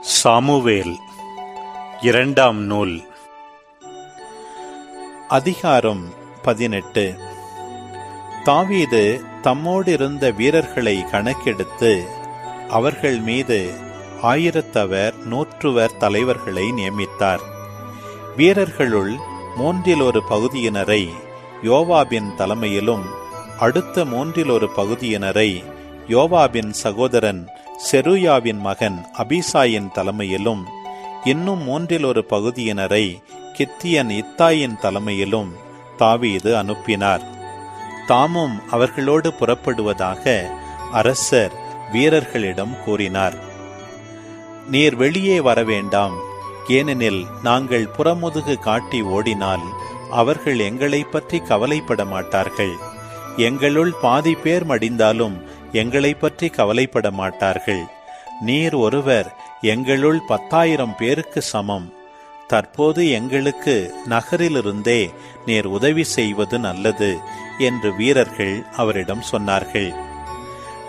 Samuel இரண்டாம் நூல். அதிகாரம் பதினெட்டு. தாவீது தம்மோடிருந்த வீரர்களை கணக்கெடுத்து அவர்கள் மீது ஆயிரத்தவர் நூற்றுவர் தலைவர்களை நியமித்தார். வீரர்களுள் மூன்றில் ஒரு பகுதியினரை யோவாபின் தலைமையிலும் அடுத்த மூன்றில் ஒரு பகுதியினரை யோவாபின் சகோதரன் செருயாவின் மகன் அபிசாயின் தலைமையிலும் இன்னும் மூன்றில் ஒரு பகுதியினரை கித்தியன் இத்தாயின் தலைமையிலும் தாவீது அனுப்பினார். தாமும் அவர்களோடு புறப்படுவதாக அரசர் வீரர்களிடம் கூறினார். நீர் வெளியே வர வேண்டாம் ஏனெனில் நாங்கள் புறமுதுகு காட்டி ஓடினால் அவர்கள் எங்களைப் பற்றி கவலைப்பட மாட்டார்கள் எங்களுள் பாதி பேர் மடிந்தாலும் எங்களை பற்றி கவலைப்பட மாட்டார்கள் நீர் ஒருவர் எங்களுள் பத்தாயிரம் பேருக்கு சமம். தற்போது எங்களுக்கு நகரிலிருந்தே நீர் உதவி செய்வது நல்லது என்று வீரர்கள் அவரிடம் சொன்னார்கள்.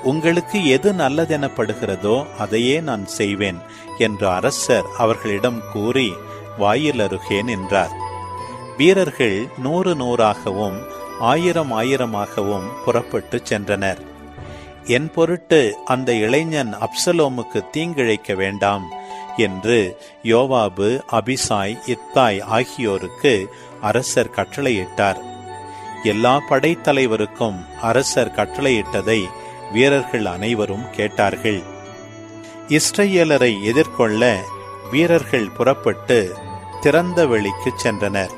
உங்களுக்கு எது நல்லதெனப்படுகிறதோ அதையே நான் செய்வேன் என்று அரசர் அவர்களிடம் கூறி வாயில் அருகே நின்றார். வீரர்கள் நூறு நூறாகவும் ஆயிரம் ஆயிரமாகவும் புறப்பட்டு சென்றனர். என் பொருட்டு அந்த இளைஞன் அப்சலோமுக்கு தீங்கிழைக்க வேண்டாம் என்று யோவாபு அபிசாய் இத்தாய் ஆகியோருக்கு அரசர் கட்டளையிட்டார். எல்லா படைத்தலைவருக்கும் அரசர் கட்டளையிட்டதை வீரர்கள் அனைவரும் கேட்டார்கள். இஸ்ரேலரை எதிர்கொள்ள வீரர்கள் புறப்பட்டு திறந்த வெளிக்கு சென்றனர்.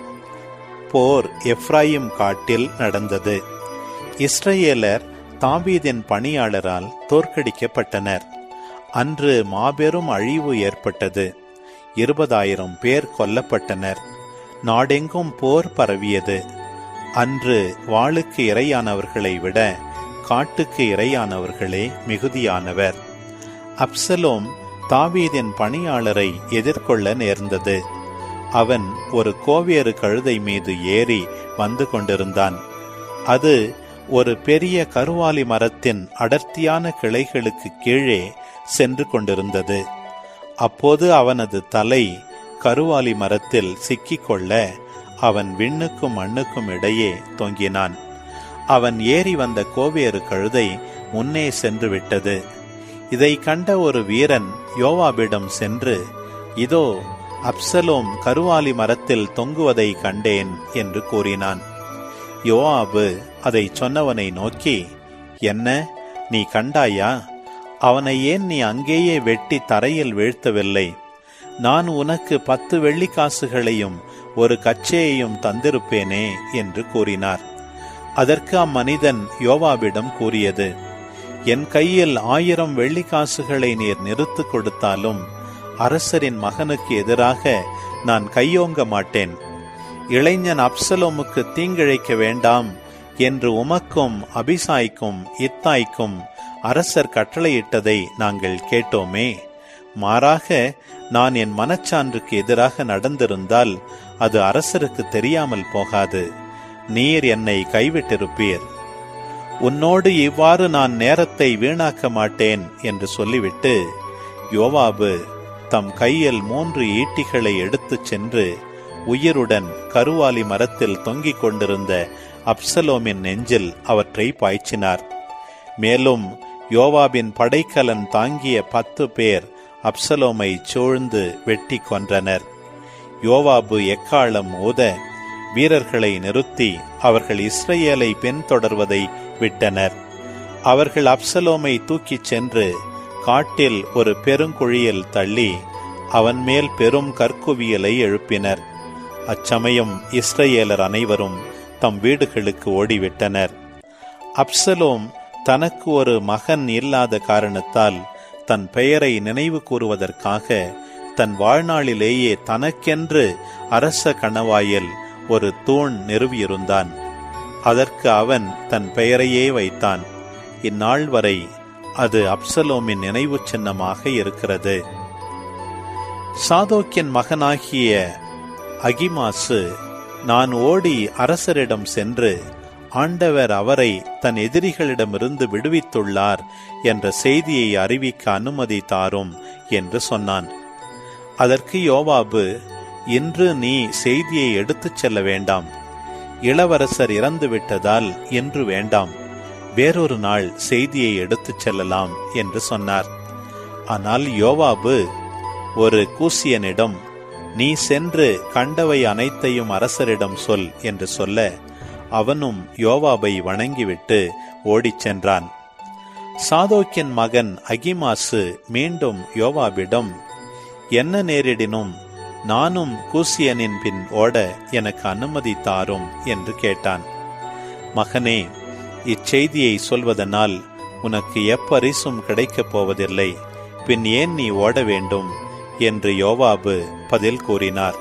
போர் எப்ராயிம் காட்டில் நடந்தது. இஸ்ரேலர் தாவீதின் பணியாளரால் தோற்கடிக்கப்பட்டனர். அன்று மாபெரும் அழிவு ஏற்பட்டது. இருபதாயிரம் பேர் கொல்லப்பட்டனர். நாடெங்கும் போர் பரவியது. அன்று வாளுக்கு இரையானவர்களை விட காட்டுக்கு இரையானவர்களே மிகுதியானவர். அப்சலோம் தாவீதின் பணியாளரை எதிர்கொள்ள நேர்ந்தது. அவன் ஒரு கோவேறு கழுதை மீது ஏறி வந்து கொண்டிருந்தான். அது ஒரு பெரிய கருவாலி மரத்தின் அடர்த்தியான கிளைகளுக்கு கீழே சென்று கொண்டிருந்தது. அப்போது அவனது தலை கருவாலி மரத்தில் சிக்கிக்கொள்ள அவன் விண்ணுக்கும் மண்ணுக்கும் இடையே தொங்கினான். அவன் ஏறி வந்த கோவேறு கழுதை முன்னே சென்று விட்டது. இதை கண்ட ஒரு வீரன் யோவாபிடம் சென்று இதோ அப்சலோம் கருவாலி மரத்தில் தொங்குவதை கண்டேன் என்று கூறினான். யோவாபு அதை சொன்னவனை நோக்கி என்ன நீ கண்டாயா? அவனை ஏன் நீ அங்கேயே வெட்டி தரையில் வீழ்த்தவில்லை? நான் உனக்கு பத்து வெள்ளிக்காசுகளையும் ஒரு கச்சையையும் தந்திருப்பேனே என்று கூறினார். அதற்கு அம்மனிதன் யோவாவிடம் கூறியது என் கையில் ஆயிரம் வெள்ளிக்காசுகளை நீர் நிறுத்து கொடுத்தாலும் அரசரின் மகனுக்கு எதிராக நான் கையோங்க மாட்டேன். இளைஞன் அப்சலோமுக்கு தீங்கிழைக்க வேண்டாம் என்று உமக்கும் அபிசாய்க்கும் இத்தாய்க்கும் அரசர் கட்டளையிட்டதை நாங்கள் கேட்டோமே. மாறாக நான் என் மனச்சான்றுக்கு எதிராக நடந்திருந்தால் அது அரசருக்கு தெரியாமல் போகாது. நீர் என்னை கைவிட்டிருப்பீர். உன்னோடு இவ்வாறு நான் நேரத்தை வீணாக்க மாட்டேன் என்று சொல்லிவிட்டு யோவாபு தம் கையில் மூன்று ஈட்டிகளை எடுத்துச் சென்று உயிருடன் கருவாலி மரத்தில் தொங்கிக் கொண்டிருந்த அப்சலோமின் நெஞ்சில் அவற்றை பாய்ச்சினார். மேலும் யோவாபின் படைக்கலன் தாங்கிய பத்து பேர் அப்சலோமை சூழ்ந்து வெட்டி கொன்றனர். யோவாபு எக்காலம் ஊத வீரர்களை நிறுத்தி அவர்கள் இஸ்ரேலை பின்தொடர்வதை விட்டனர். அவர்கள் அப்சலோமை தூக்கிச் சென்று காட்டில் ஒரு பெருங்குழியில் தள்ளி அவன் மேல் பெரும் கற்குவியலை எழுப்பினர். அச்சமயம் இஸ்ரேலர் அனைவரும் தம் வீடுகளுக்கு ஓடிவிட்டனர். அப்சலோம் தனக்கு ஒரு மகன் இல்லாத காரணத்தால் தன் பெயரை நினைவு கூறுவதற்காக தன் வாழ்நாளிலேயே தனக்கென்று அரச கணவாயில் ஒரு தூண் நிறுவியிருந்தான். அதற்கு அவன் தன் பெயரையே வைத்தான். இந்நாள் வரை அது அப்சலோமின் நினைவு சின்னமாக இருக்கிறது. சாதோக்கியன் மகனாகிய அகிமாசு நான் ஓடி அரசரிடம் சென்று ஆண்டவர் அவரை தன் எதிரிகளிடமிருந்து விடுவித்துள்ளார் என்ற செய்தியை அறிவிக்க அனுமதி தாரும் என்று சொன்னான். அதற்கு யோவாபு இன்று நீ செய்தியை எடுத்துச் செல்ல வேண்டாம். இளவரசர் இறந்து விட்டதால் இன்று வேண்டாம். வேறொரு நாள் செய்தியை எடுத்துச் செல்லலாம் என்று சொன்னார். ஆனால் யோவாபு ஒரு கூசியனிடம் நீ சென்று கண்டவை அனைத்தையும் அரசரிடம் சொல் என்று சொல்ல அவனும் யோவாபை வணங்கிவிட்டு ஓடிச் சென்றான். சாதோக்கின் மகன் அகிமாசு மீண்டும் யோவாபிடம் என்ன நேரிடினும் நானும் கூசியனின் பின் ஓட எனக்கு அனுமதி தாரும் என்று கேட்டான். மகனே இச்செய்தியை சொல்வதனால் உனக்கு எப்பரிசும் கிடைக்கப் போவதில்லை. பின் ஏன் நீ ஓட வேண்டும்? என்று யோவாபு பதில் கூறினார்.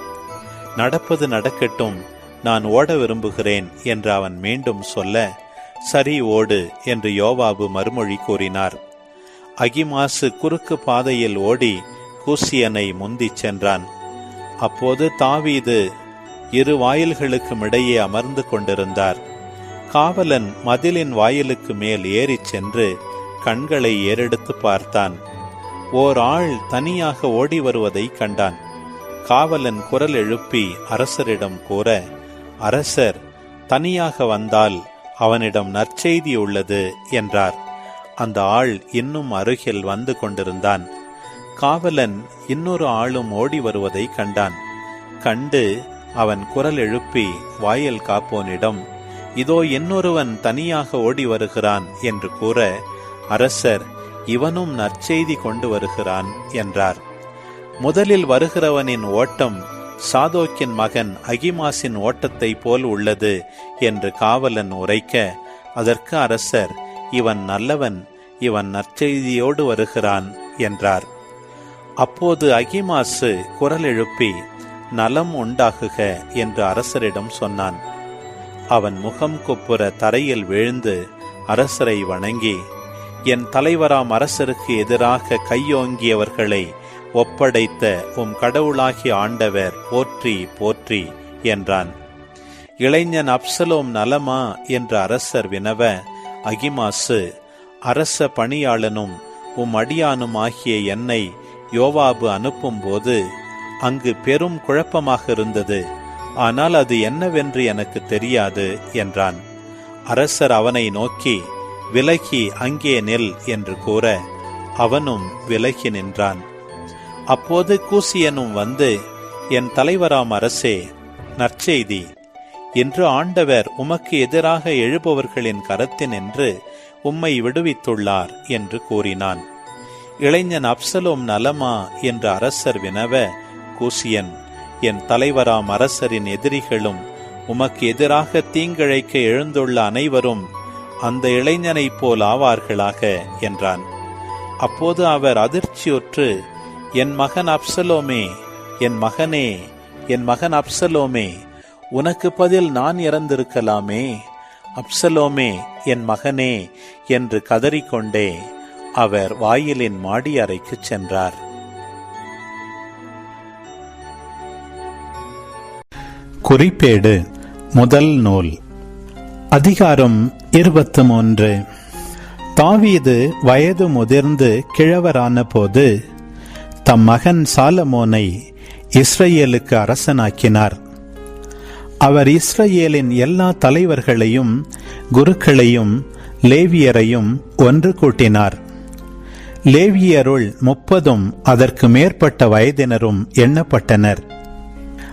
நடப்பது நடக்கட்டும் நான் ஓட விரும்புகிறேன் என்று அவன் மீண்டும் சொல்ல சரி ஓடு என்று யோவாபு மறுமொழி கூறினார். அகிமாசு குறுக்கு பாதையில் ஓடி கூசியனை முந்திச் சென்றான். அப்போது தாவீது இரு வாயில்களுக்கும் இடையே அமர்ந்து கொண்டிருந்தார். காவலன் மதிலின் வாயிலுக்கு மேல் ஏறிச் சென்று கண்களை ஏறெடுத்து பார்த்தான். ஓர் ஆள் தனியாக ஓடி வருவதை கண்டான். காவலன் குரல் எழுப்பி அரசரிடம் கூற அரசர் தனியாக வந்தால் அவனிடம் நற்செய்தி உள்ளது என்றார். அந்த ஆள் இன்னும் அருகில் வந்து கொண்டிருந்தான். காவலன் இன்னொரு ஆளும் ஓடி வருவதை கண்டான். கண்டு அவன் குரல் எழுப்பி வாயில் காப்போனிடம் இதோ இன்னொருவன் தனியாக ஓடி வருகிறான் என்று கூற அரசர் இவனும் நற்செய்தி கொண்டு வருகிறான் என்றார். முதலில் வருகிறவனின் ஓட்டம் சாதோக்கின் மகன் அகிமாசின் ஓட்டத்தைப் போல் உள்ளது என்று காவலன் உரைக்க அதற்கு அரசர் இவன் நல்லவன் இவன் நற்செய்தியோடு வருகிறான் என்றார். அப்போது அகிமாசு குரல் எழுப்பி நலம் உண்டாகுக என்று அரசரிடம் சொன்னான். அவன் முகம் குப்புற தரையில் விழுந்து அரசரை வணங்கி என் தலைவராம் அரசருக்கு எதிராக கையோங்கியவர்களை ஒப்படைத்த உம் கடவுளாகி ஆண்டவர் போற்றி போற்றி என்றான். இளைஞன் அப்சலோம் நலமா என்று அரசர் வினவ அகிமாசு அரச பணியாளனும் உம் அடியானும் ஆகிய என்னை யோவாபு அனுப்பும்போது அங்கு பெரும் குழப்பமாக இருந்தது. ஆனால் அது என்னவென்று எனக்கு தெரியாது என்றான். அரசர் அவனை நோக்கி விலகி அங்கே நெல் என்று கூற அவனும் விலகி நின்றான். அப்போது கூசியனும் வந்து என் தலைவராம் அரசே நற்செய்தி. இன்று ஆண்டவர் உமக்கு எதிராக எழுபவர்களின் கரத்தினின்று உம்மை விடுவித்துள்ளார் என்று கூறினான். இளைஞன் அப்சலோம் நலமா என்று அரசர் வினவ கூசியன் என் தலைவராம் அரசரின் எதிரிகளும் உமக்கு எதிராக தீங்கிழைக்க எழுந்துள்ள அனைவரும் அந்த இளைஞனைப் போல் ஆவார்களாக என்றான். அப்போது அவர் அதிர்ச்சியுற்று என் மகன் அப்சலோமே என் மகனே என் மகன் அப்சலோமே உனக்கு பதில் நான் இறந்திருக்கலாமே. அப்சலோமே என் மகனே என்று கதறிக்கொண்டே அவர் வாயிலின் மாடி அறைக்குச் சென்றார். குறிப்பேடு முதல் நூல். அதிகாரம் இருபத்து மூன்று தாவீது வயது முதிர்ந்து கிழவரான போது தம் மகன் சாலமோனை இஸ்ரேலுக்கு அரசனாக்கினார். அவர் இஸ்ரேலின் எல்லா தலைவர்களையும் குருக்களையும் லேவியரையும் ஒன்று கூட்டினார். லேவியருள் முப்பதும் அதற்கு மேற்பட்ட வயதினரும் எண்ணப்பட்டனர்.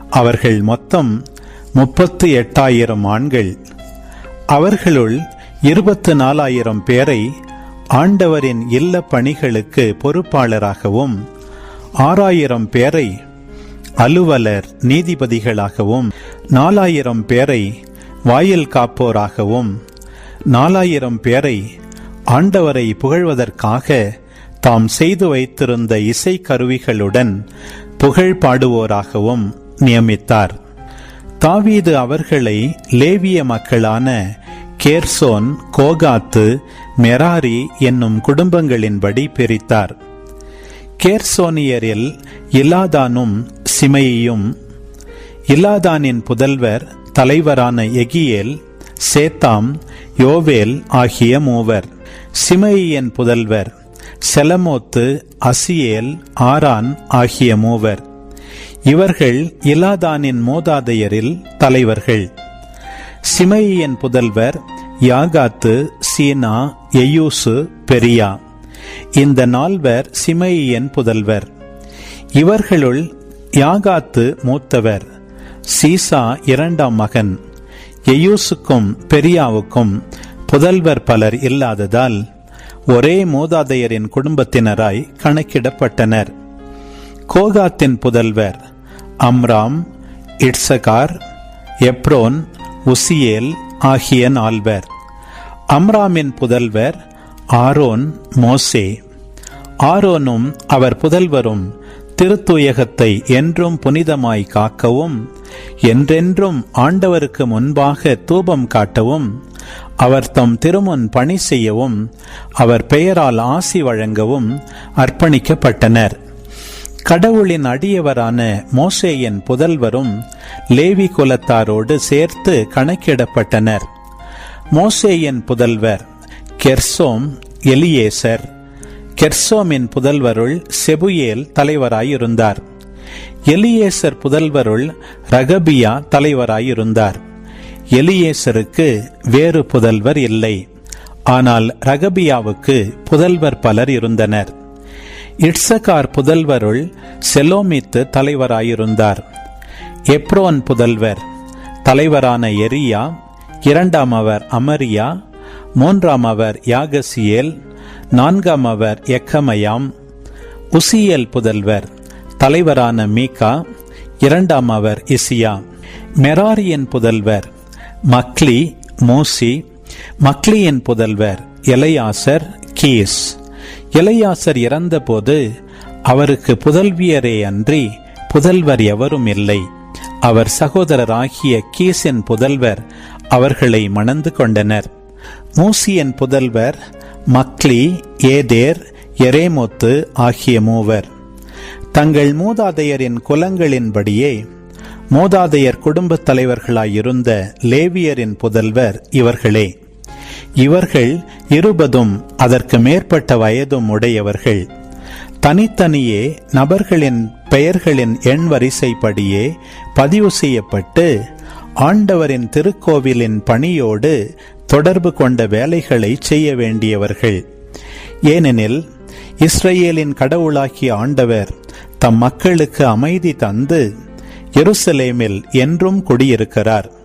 அவர்கள் மொத்தம் முப்பத்து எட்டாயிரம் ஆண்கள். அவர்களுள் இருபத்து நாலாயிரம் பேரை ஆண்டவரின் இல்ல பணிகளுக்கு பொறுப்பாளராகவும் ஆறாயிரம் பேரை அலுவலர் நீதிபதிகளாகவும் நாலாயிரம் பேரை வாயில் காப்போராகவும் நாலாயிரம் பேரை ஆண்டவரை புகழ்வதற்காக தாம் செய்து வைத்திருந்த இசை கருவிகளுடன் புகழ் பாடுவோராகவும் நியமித்தார். தாவீது அவர்களை லேவிய மக்களான கேர்சோன் கோகாத்து மெராரி என்னும் குடும்பங்களின்படி பிரித்தார். கேர்சோனியரில் இலாதானும் சிமையும் இலாதானின் புதல்வர் தலைவரான எகியேல் சேத்தாம் யோவேல் ஆகிய மூவர். சிமையின் புதல்வர் செலமோத்து அசியேல் ஆரான் ஆகிய மூவர். இவர்கள் இலாதானின் மூதாதையரில் தலைவர்கள். சிமையின் புதல்வர் யாகாத்து சீனா எயூசு பெரியா. இந்த நால்வர் சிமையின் புதல்வர். இவர்களுள் யாகாத்து மூத்தவர் சீசா இரண்டாம் மகன். எயூசுக்கும் பெரியாவுக்கும் புதல்வர் பலர் இல்லாததால் ஒரே மூதாதையரின் குடும்பத்தினராய் கணக்கிடப்பட்டனர். கோகாத்தின் புதல்வர் அம்ராம் இட்சகார் எப்ரோன் உசியேல் ஆகிய நால்வர். அம்ராமின் புதல்வர் ஆரோன் மோசே. ஆரோனும் அவர் புதல்வரும் திருத்துயகத்தை என்றும் புனிதமாய் காக்கவும் என்றென்றும் ஆண்டவருக்கு முன்பாக தூபம் காட்டவும் அவர் தம் திருமுன் பணி செய்யவும் அவர் பெயரால் ஆசி வழங்கவும் அர்ப்பணிக்கப்பட்டனர். கடவுளின் அடியவரான மோசேயின் புதல்வரும் லேவி குலத்தாரோடு சேர்த்து கணக்கிடப்பட்டனர். மோசேயின் புதல்வர் கெர்சோம் எலியேசர். கெர்சோமின் புதல்வருள் செபுயேல் தலைவராயிருந்தார். எலியேசர் புதல்வருள் ரகபியா தலைவராயிருந்தார். எலியேசருக்கு வேறு புதல்வர் இல்லை. ஆனால் ரகபியாவுக்கு புதல்வர் பலர் இருந்தனர். இட்சகார் புதல்வருள் செலோமித்து தலைவராயிருந்தார். எப்ரோன் புதல்வர் தலைவரான எரியா இரண்டாம் அவர் அமரியா மூன்றாம் அவர் யாகசியேல் நான்காம் அவர் எக்கமயாம் உசியல் புதல்வர் தலைவரான மீகா இரண்டாம் அவர் இசியா. மெராரியன் புதல்வர் மக்லி மூசி மக்லியின் புதல்வர் எலையாசர் கீஸ். இளையாசர் இறந்தபோது அவருக்கு புதல்வியரே அன்றி புதல்வர் எவரும் இல்லை. அவர் சகோதரராகிய கீசின் புதல்வர் அவர்களை மணந்து கொண்டனர். மூசியின் புதல்வர் மக்லி ஏதேர் எரேமோத்து ஆகிய மூவர். தங்கள் மூதாதையரின் குலங்களின்படியே மூதாதையர் குடும்பத் தலைவர்களாயிருந்த லேவியரின் புதல்வர் இவர்களே. இவர்கள் இருபதும் அதற்கு மேற்பட்ட வயதும் உடையவர்கள். தனித்தனியே நபர்களின் பெயர்களின் எண் வரிசைப்படியே பதிவு செய்யப்பட்டு ஆண்டவரின் திருக்கோவிலின் பணியோடு தொடர்பு கொண்ட வேலைகளை செய்ய வேண்டியவர்கள். ஏனெனில் இஸ்ரேலின் கடவுளாகிய ஆண்டவர் தம் மக்களுக்கு அமைதி தந்து எருசலேமில் என்றும் குடியிருக்கிறார்.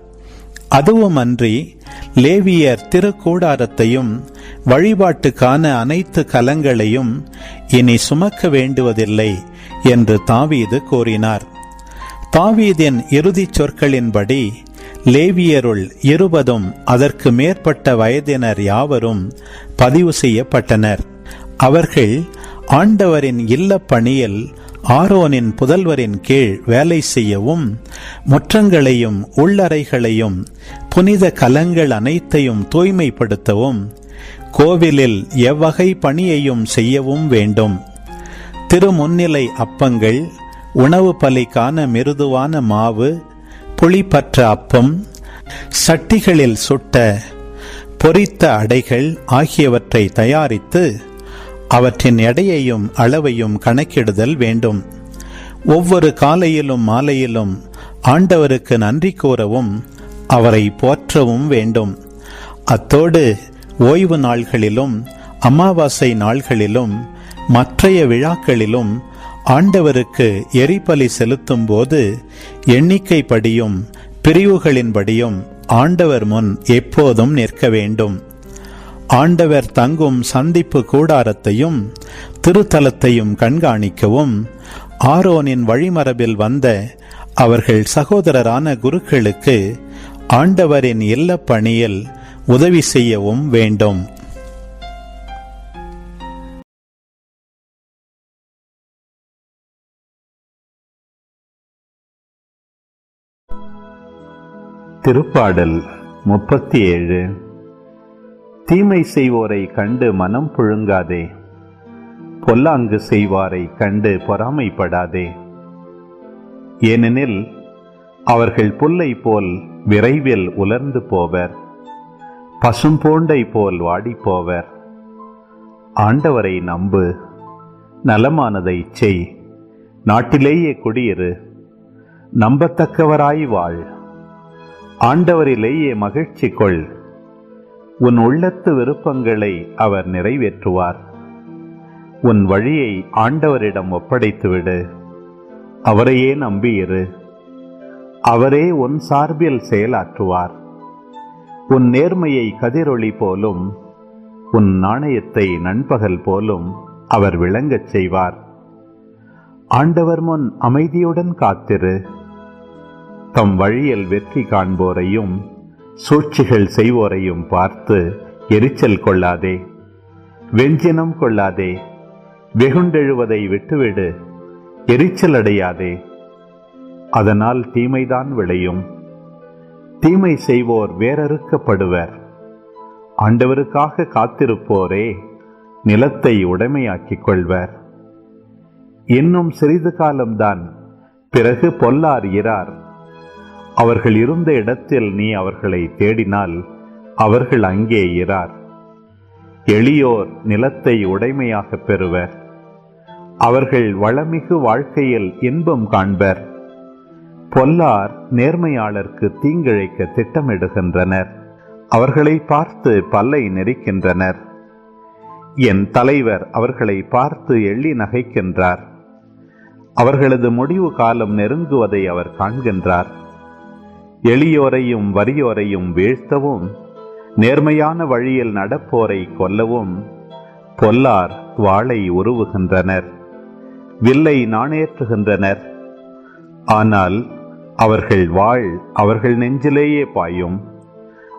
அதுவுமன்றி லேவியர் திருக்கூடாரத்தையும் வழிபாட்டுக்கான அனைத்து கலங்களையும் இனி சுமக்க வேண்டுவதில்லை என்று தாவீது கூறினார். தாவீதின் இறுதிச் சொற்களின்படி லேவியருள் இருபதும் அதற்கு மேற்பட்ட வயதினர் யாவரும் பதிவு செய்யப்பட்டனர். அவர்கள் ஆண்டவரின் இல்லப்பணியில் பணியில் ஆரோனின் புதல்வரின் கீழ் வேலை செய்யவும் முற்றங்களையும் உள்ளறைகளையும் புனித கலங்கள் அனைத்தையும் தூய்மைப்படுத்தவும் கோவிலில் எவ்வகை பணியையும் செய்யவும் வேண்டும். திருமுன்னிலை அப்பங்கள் உணவு பலிக்கான மிருதுவான மாவு புளிப்பற்ற அப்பம் சட்டிகளில் சுட்ட பொரித்த அடைகள் ஆகியவற்றை தயாரித்து அவற்றின் எடையையும் அளவையும் கணக்கிடுதல் வேண்டும். ஒவ்வொரு காலையிலும் மாலையிலும் ஆண்டவருக்கு நன்றி கூறவும் அவரை போற்றவும் வேண்டும். அத்தோடு ஓய்வு நாள்களிலும் அமாவாசை நாள்களிலும் மற்றைய விழாக்களிலும் ஆண்டவருக்கு எரிபலி செலுத்தும் போது எண்ணிக்கைப்படியும் பிரிவுகளின்படியும் ஆண்டவர் முன் எப்போதும் நிற்க வேண்டும். ஆண்டவர் தங்கும் சந்திப்பு கூடாரத்தையும் திருத்தலத்தையும் கண்காணிக்கவும் ஆரோனின் வழிமரபில் வந்த அவர்கள் சகோதரரான குருக்களுக்கு ஆண்டவரின் இல்லப் பணியில் உதவி செய்யவும் வேண்டும். திருப்பாடல் முப்பத்தி ஏழு. தீமை செய்வோரை கண்டு மனம் புழுங்காதே. பொல்லாங்கு செய்வாரை கண்டு பொறாமைப்படாதே. ஏனெனில் அவர்கள் புல்லை போல் விரைவில் உலர்ந்து போவர். பசும்போண்டை போல் வாடிப்போவர் ஆண்டவரை நம்பு. நலமானதை செய். நாட்டிலேயே குடியிரு. நம்பத்தக்கவராய் வாழ். ஆண்டவரிலேயே மகிழ்ச்சி கொள். உன் உள்ளத்து விருப்பங்களை அவர் நிறைவேற்றுவார். உன் வழியை ஆண்டவரிடம் ஒப்படைத்துவிடு. அவரையே நம்பியிரு. அவரே உன் சார்பில் செயலாற்றுவார். உன் நேர்மையை கதிரொளி போலும் உன் நாணயத்தை நண்பகல் போலும் அவர் விளங்கச் செய்வார். ஆண்டவர் முன் அமைதியுடன் காத்திரு. தம் வழியில் வெற்றி காண்போரையும் சூழ்ச்சிகள் செய்வோரையும் பார்த்து எரிச்சல் கொள்ளாதே வெஞ்சினம் கொள்ளாதே வெகுண்டெழுவதை விட்டுவிடு எரிச்சல் அடையாதே அதனால் தீமைதான் விளையும். தீமை செய்வோர் வேறறுக்கப்படுவர். ஆண்டவருக்காக காத்திருப்போரே நிலத்தை உடைமையாக்கிக் கொள்வர் இன்னும் சிறிது காலம்தான் பிறகு பொல்லார் இரார் அவர்கள் இருந்த இடத்தில் நீ அவர்களை தேடினால் அவர்கள் அங்கே இரார். எளியோர் நிலத்தை உடைமையாகப் பெறுவர். அவர்கள் வளமிகு வாழ்க்கையில் இன்பம் காண்பர். பொல்லார் நேர்மையாளர்க்கு தீங்கிழைக்க திட்டமிடுகின்றனர். அவர்களை பார்த்து பல்லை நெரிக்கின்றனர். என் தலைவர் அவர்களை பார்த்து எள்ளி நகைக்கின்றார். அவர்களது முடிவு காலம் நெருங்குவதை அவர் காண்கின்றார். எளியோரையும் வறியோரையும் வீழ்த்தவும் நேர்மையான வழியில் நடப்போரை கொல்லவும் பொல்லார் வாளை உருவுகின்றனர் வில்லை நாணேற்றுகின்றனர். ஆனால் அவர்கள் வாழ் அவர்கள் நெஞ்சிலேயே பாயும்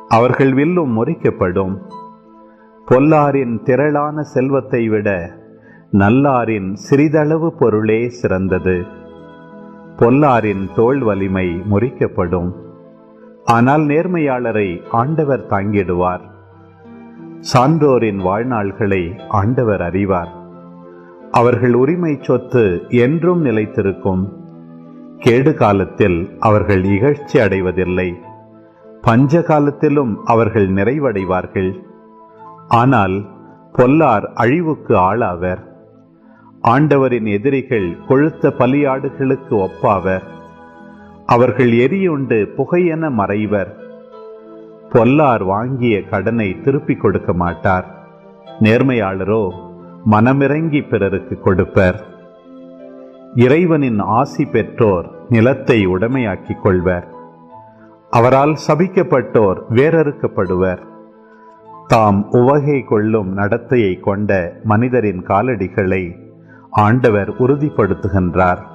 அவர்கள் வில்லும் முறிக்கப்படும். பொல்லாரின் திரளான செல்வத்தை விட நல்லாரின் சிறிதளவு பொருளே சிறந்தது. பொல்லாரின் தோல் வலிமை முறிக்கப்படும். ஆனால் நேர்மையாளரை ஆண்டவர் தாங்கிடுவார். சான்றோரின் வாழ்நாள்களை ஆண்டவர் அறிவார். அவர்கள் உரிமை சொத்து என்றும் நிலைத்திருக்கும். கேடு காலத்தில் அவர்கள் இகழ்ச்சி அடைவதில்லை. பஞ்ச காலத்திலும் அவர்கள் நிறைவடைவார்கள். ஆனால் பொல்லார் அழிவுக்கு ஆளாவர். ஆண்டவரின் எதிரிகள் கொழுத்த பலியாடுகளுக்கு ஒப்பாவர். அவர்கள் எரியுண்டு புகையென மறைவர். பொல்லார் வாங்கிய கடனை திருப்பிக் கொடுக்க மாட்டார். நேர்மையாளரோ மனமிறங்கி பிறருக்கு கொடுப்பர். இறைவனின் ஆசி பெற்றோர் நிலத்தை உடைமையாக்கிக் கொள்வர். அவரால் சபிக்கப்பட்டோர் வேறறுக்கப்படுவர். தாம் உவகை கொள்ளும் நடத்தையை கொண்ட மனிதரின் காலடிகளை ஆண்டவர் உறுதிப்படுத்துகின்றார்.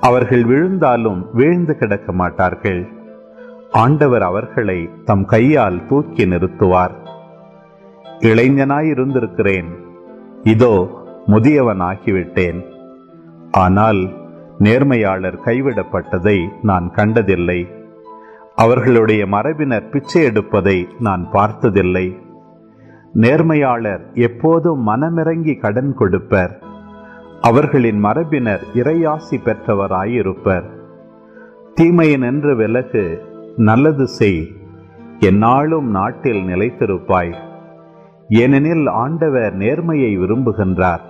அவர்கள் விழுந்தாலும் வீழ்ந்து கிடக்க மாட்டார்கள். ஆண்டவர் அவர்களை தம் கையால் தூக்கி நிறுத்துவார். இளைஞனாய் இருந்திருக்கிறேன் இதோ முதியவன் ஆகிவிட்டேன் ஆனால் நேர்மையாளர் கைவிடப்பட்டதை நான் கண்டதில்லை. அவர்களுடைய மரபினர் பிச்சை எடுப்பதை நான் பார்த்ததில்லை. நேர்மையாளர் எப்போதும் மனமிறங்கி கடன் கொடுப்பர். அவர்களின் மரபினர் இறையாசி பெற்றவராயிருப்பர். தீமையினின்று விலகு நல்லது செய். எந்நாளும் நாட்டில் நிலைத்திருப்பாய். ஏனெனில் ஆண்டவர் நேர்மையை விரும்புகின்றார்.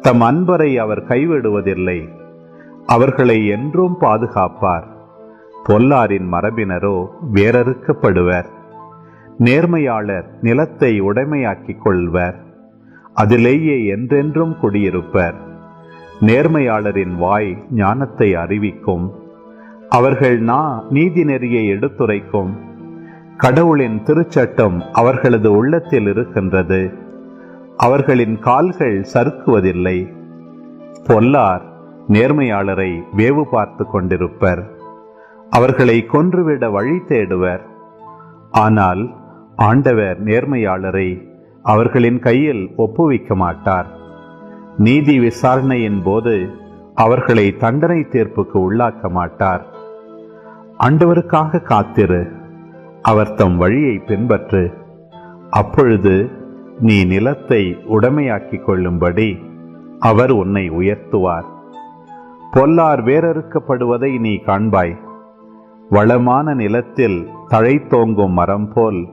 தம் அன்பரை அவர் கைவிடுவதில்லை. அவர்களை என்றும் பாதுகாப்பார். பொல்லாரின் மரபினரோ வேறறுக்கப்படுவர். நேர்மையாளர் நிலத்தை உடைமையாக்கிக் கொள்வர். அதிலேயே என்றென்றும் குடியிருப்பர். நேர்மையாளரின் வாய் ஞானத்தை அறிவிக்கும். அவர்கள் நா நீதி நெறியை எடுத்துரைக்கும். கடவுளின் திருச்சட்டம் அவர்களது உள்ளத்தில் இருக்கின்றது. அவர்களின் கால்கள் சறுக்குவதில்லை. பொல்லார் நேர்மையாளரை வேவு பார்த்து கொண்டிருப்பர். அவர்களை கொன்றுவிட வழி தேடுவர். ஆனால் ஆண்டவர் நேர்மையாளரை அவர்களின் கையில் ஒப்புவிக்க மாட்டார். நீதி விசாரணையின் போது அவர்களை தண்டனை தீர்ப்புக்கு உள்ளாக்க மாட்டார். ஆண்டவருக்காக காத்திரு அவர் தம் வழியை பின்பற்று. அப்பொழுது நீ நிலத்தை உடைமையாக்கிக் கொள்ளும்படி அவர் உன்னை உயர்த்துவார். பொல்லார் வேறறுக்கப்படுவதை நீ காண்பாய். வளமான நிலத்தில் தழைத்தோங்கும் மரம் போல்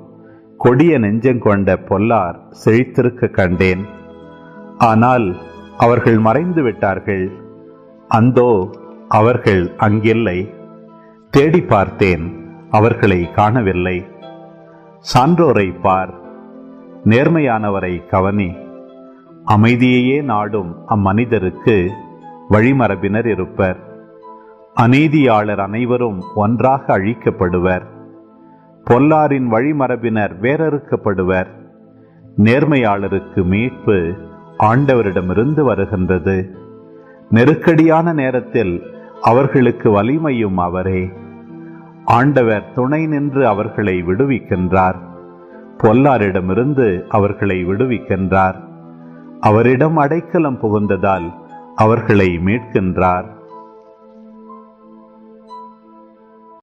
கொடிய நெஞ்சங்கொண்ட பொல்லார் செழித்திருக்க கண்டேன். ஆனால் அவர்கள் மறைந்து விட்டார்கள். அந்தோ அவர்கள் அங்கில்லை. தேடி பார்த்தேன் அவர்களை காணவில்லை. சான்றோரை பார் நேர்மையானவரை கவனி. அமைதியையே நாடும் அம்மனிதருக்கு வழிமரபினர் இருப்பர். அநீதியாளர் அனைவரும் ஒன்றாக அழிக்கப்படுவர். பொல்லாரின் வழிமரபினர் வேறறுக்கப்படுவர். நேர்மையாளருக்கு மீட்பு ஆண்டவரிடமிருந்து வருகின்றது. நெருக்கடியான நேரத்தில் அவர்களுக்கு வலிமையும் அவரே. ஆண்டவர் துணை நின்று அவர்களை விடுவிக்கின்றார். பொல்லாரிடமிருந்து அவர்களை விடுவிக்கின்றார். அவரிடம் அடைக்கலம் புகுந்ததால் அவர்களை மீட்கின்றார்.